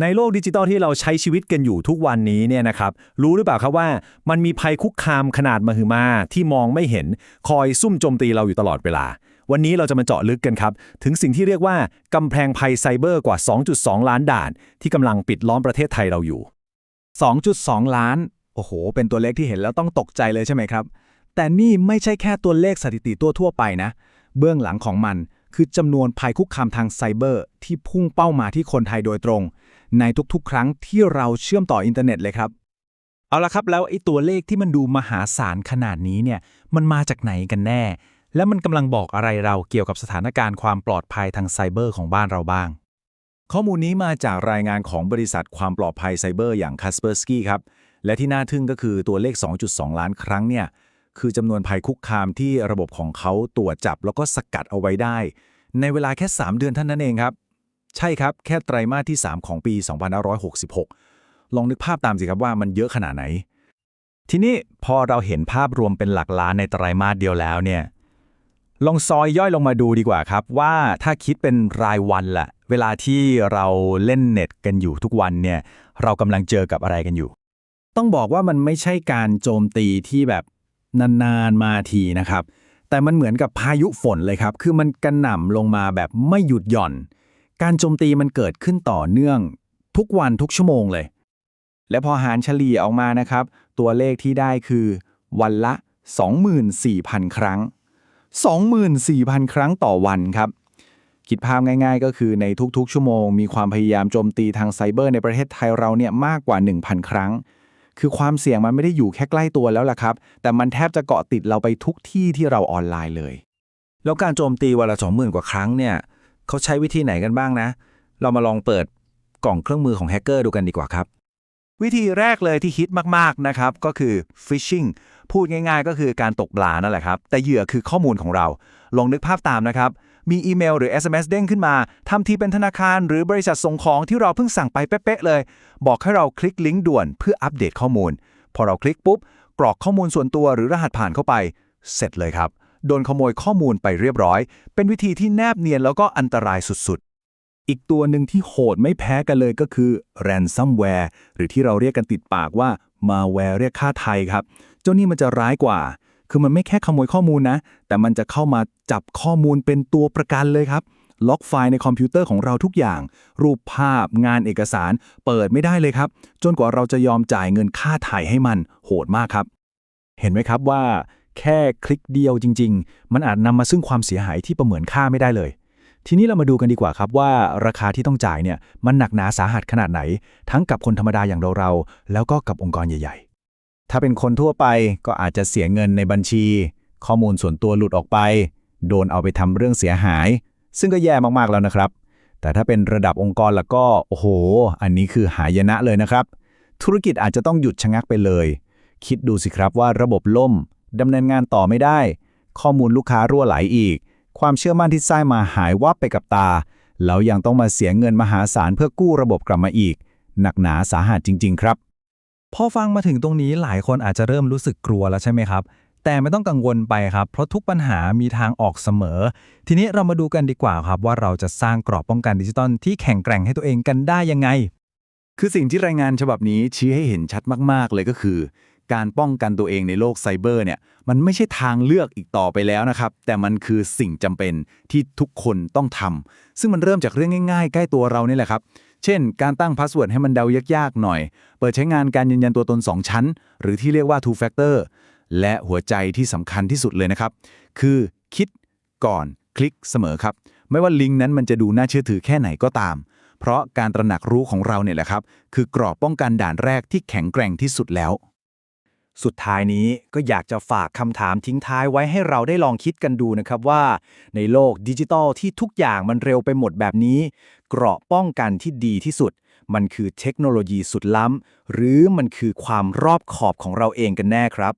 ในโลกดิจิตอลที่เราใช้ชีวิตกันอยู่ทุกวันนี้เนี่ยนะครับรู้หรือเปล่าครับว่า มันมีภัยคุกคามขนาดมหึมาที่มองไม่เห็นคอยซุ่มโจมตีเราอยู่ตลอดเวลา วันนี้เราจะมาเจาะลึกกันครับ ถึงสิ่งที่เรียกว่ากำแพงภัยไซเบอร์กว่า 2.2 ล้านด่าน ที่กำลังปิดล้อมประเทศไทยเราอยู่ 2.2 ล้าน โอ้โห เป็นตัวเลขที่เห็นแล้วต้องตกใจเลยใช่ไหมครับ แต่นี่ไม่ใช่แค่ตัวเลขสถิติตัวทั่วไปนะ เบื้องหลังของมันคือจำนวนภัยคุกคามทางไซเบอร์ ที่พุ่งเป้ามาที่คนไทยโดยตรง ในทุกๆ ครั้งที่เราเชื่อมต่ออินเทอร์เน็ตเลยครับ เอาละครับแล้วไอ้ตัวเลขที่มันดูมหาศาลขนาดนี้เนี่ยมันมาจากไหนกันแน่ และมันกำลังบอกอะไรเราเกี่ยวกับสถานการณ์ความปลอดภัยทางไซเบอร์ของบ้านเราบ้าง ข้อมูลนี้มาจากรายงานของบริษัทความปลอดภัยไซเบอร์อย่าง Kaspersky ครับและที่น่าทึ่งก็คือตัวเลข 2.2 ล้านครั้งเนี่ยคือจำนวนภัยคุกคามที่ระบบของเขาตรวจจับแล้วก็สกัดเอาไว้ได้ ในเวลาแค่ 3 เดือนเท่านั้นเองครับ ใช่ครับ แค่ไตรมาสที่ 3 ของปี 2566 ลองนึกภาพตามสิครับว่ามันเยอะขนาดไหน ทีนี้พอเราเห็นภาพรวมเป็นหลักล้านในไตรมาสเดียวแล้วเนี่ย ลองซอยย่อยลงมาดูดีกว่าครับ ว่าถ้าคิดเป็นรายวันละเวลาที่เราเล่นเน็ตกันอยู่ทุกวันเนี่ย เรากำลังเจอกับอะไรกันอยู่ ต้องบอกว่ามันไม่ใช่การโจมตีที่แบบนานๆมาทีนะครับ แต่มันเหมือนกับพายุฝนเลยครับ คือมันกระหน่ำลงมาแบบไม่หยุดหย่อน การโจมตีมันเกิดขึ้นต่อเนื่อง ทุกวันทุกชั่วโมงเลย และพอหารเฉลี่ยออกมานะครับ ตัวเลขที่ได้คือ วันละ 24,000 ครั้ง 24,000 ครั้งต่อวันครับ คิดภาพง่าย ๆ ก็คือในทุกๆ ชั่วโมง มีความพยายามโจมตีทางไซเบอร์ในประเทศไทยเราเนี่ยมากกว่า 1,000 ครั้ง คือความเสี่ยงมันไม่ได้อยู่แค่ใกล้ตัวแล้วล่ะครับ แต่มันแทบจะเกาะติดเราไปทุกที่ที่เราออนไลน์เลย แล้วการโจมตีวันละสองหมื่นกว่าครั้งเนี่ย เขาใช้วิธีไหนกันบ้างนะ เรามาลองเปิดกล่องเครื่องมือของแฮกเกอร์ดูกันดีกว่าครับ วิธีแรกเลยที่ฮิตมากๆนะครับก็คือ phishing พูดง่ายๆ ก็คือการตกปลานั่นแหละครับ แต่เหยื่อคือข้อมูลของเรา ลองนึกภาพตามนะครับ มีอีเมลหรือ SMS เด้งขึ้นมาทำทีเป็นธนาคาร หรือบริษัทส่งของที่เราเพิ่งสั่งไปเป๊ะๆเลย บอกให้เราคลิกลิงก์ด่วนเพื่ออัปเดตข้อมูล พอเราคลิกปุ๊บ กรอกข้อมูลส่วนตัวหรือรหัสผ่านเข้าไป เสร็จเลยครับ โดนขโมยข้อมูลไปเรียบร้อย เป็นวิธีที่แนบเนียนแล้วก็อันตรายสุดๆ อีกตัวหนึ่งที่โหดไม่แพ้กันเลยก็คือ ransomware หรือที่เราเรียกกันติดปากว่า malware เรียกค่าไทยครับ เจ้านี่มันจะร้ายกว่า คือมันไม่แค่ขโมยข้อมูลนะ แต่มันจะเข้ามาจับข้อมูลเป็นตัวประกันเลยครับ ล็อกไฟล์ในคอมพิวเตอร์ของเราทุกอย่าง รูปภาพ งานเอกสาร เปิดไม่ได้เลยครับ จนกว่าเราจะยอมจ่ายเงินค่าถ่ายให้มัน โหดมากครับ เห็นไหมครับว่า แค่คลิกเดียวจริง ๆ มันอาจนำมาซึ่งความเสียหายที่ประเมินค่าไม่ได้เลย ทีนี้เรามาดูกันดีกว่าครับว่าราคาที่ต้องจ่ายเนี่ยมันหนักหนาสาหัสขนาดไหน ทั้งกับคนธรรมดาอย่างเราๆแล้วก็กับองค์กรใหญ่ ๆ ถ้าเป็นคนทั่วไปก็อาจจะเสียเงินในบัญชี ข้อมูลส่วนตัวหลุดออกไป โดนเอาไปทำเรื่องเสียหาย ซึ่งก็แย่มากๆแล้วนะครับ แต่ถ้าเป็นระดับองค์กรแล้วก็โอ้โห อันนี้คือหายนะเลยนะครับ ธุรกิจอาจจะต้องหยุดชะงักไปเลย คิดดูสิครับว่าระบบล่ม ดำเนินงานต่อไม่ได้ ข้อมูลลูกค้ารั่วไหลอีก ความเชื่อมั่นที่สร้างมาหายวับไปกับตา แล้วยังต้องมาเสียเงินมหาศาลเพื่อกู้ระบบกลับมาอีก หนักหนาสาหัสจริง ๆ ครับ พอฟังมาถึงตรงนี้หลายคนอาจจะเริ่มรู้สึกกลัวแล้วใช่ไหมครับ แต่ไม่ต้องกังวลไปครับ เพราะทุกปัญหามีทางออกเสมอ ทีนี้เรามาดูกันดีกว่าครับ ว่าเราจะสร้างกรอบป้องกันดิจิตอลที่แข็งแกร่งให้ตัวเองกันได้ยังไง คือสิ่งที่รายงานฉบับนี้ชี้ให้เห็นชัดมาก ๆ เลยก็คือ การป้องกันตัวเองในโลกไซเบอร์เนี่ยมันไม่ใช่ทางเลือกอีกต่อไปแล้วนะครับ แต่มันคือสิ่งจำเป็นที่ทุกคนต้องทำซึ่งมันเริ่มจากเรื่องง่ายๆ ใกล้ตัวเรานี่แหละครับ เช่น การตั้งพาสเวิร์ดให้มันเดายากๆหน่อย เปิดใช้งานการยืนยันตัวตน 2 ชั้น หรือที่เรียกว่า two factor และหัวใจที่สำคัญที่สุดเลยนะครับ คือคิดก่อนคลิกเสมอครับ ไม่ว่าลิงก์นั้นมันจะดูน่าเชื่อถือแค่ไหนก็ตาม เพราะการตระหนักรู้ของเราเนี่ยแหละครับ คือกรอบป้องกันด่านแรกที่แข็งแกร่งที่สุดแล้ว สุดท้ายนี้ก็อยากจะฝากคำถามทิ้งท้ายไว้ให้เราได้ลองคิดกันดูนะครับว่า ในโลกดิจิตอลที่ทุกอย่างมันเร็วไปหมดแบบนี้ เกราะป้องกันที่ดีที่สุด มันคือเทคโนโลยีสุดล้ำ หรือมันคือความรอบขอบของเราเองกันแน่ครับ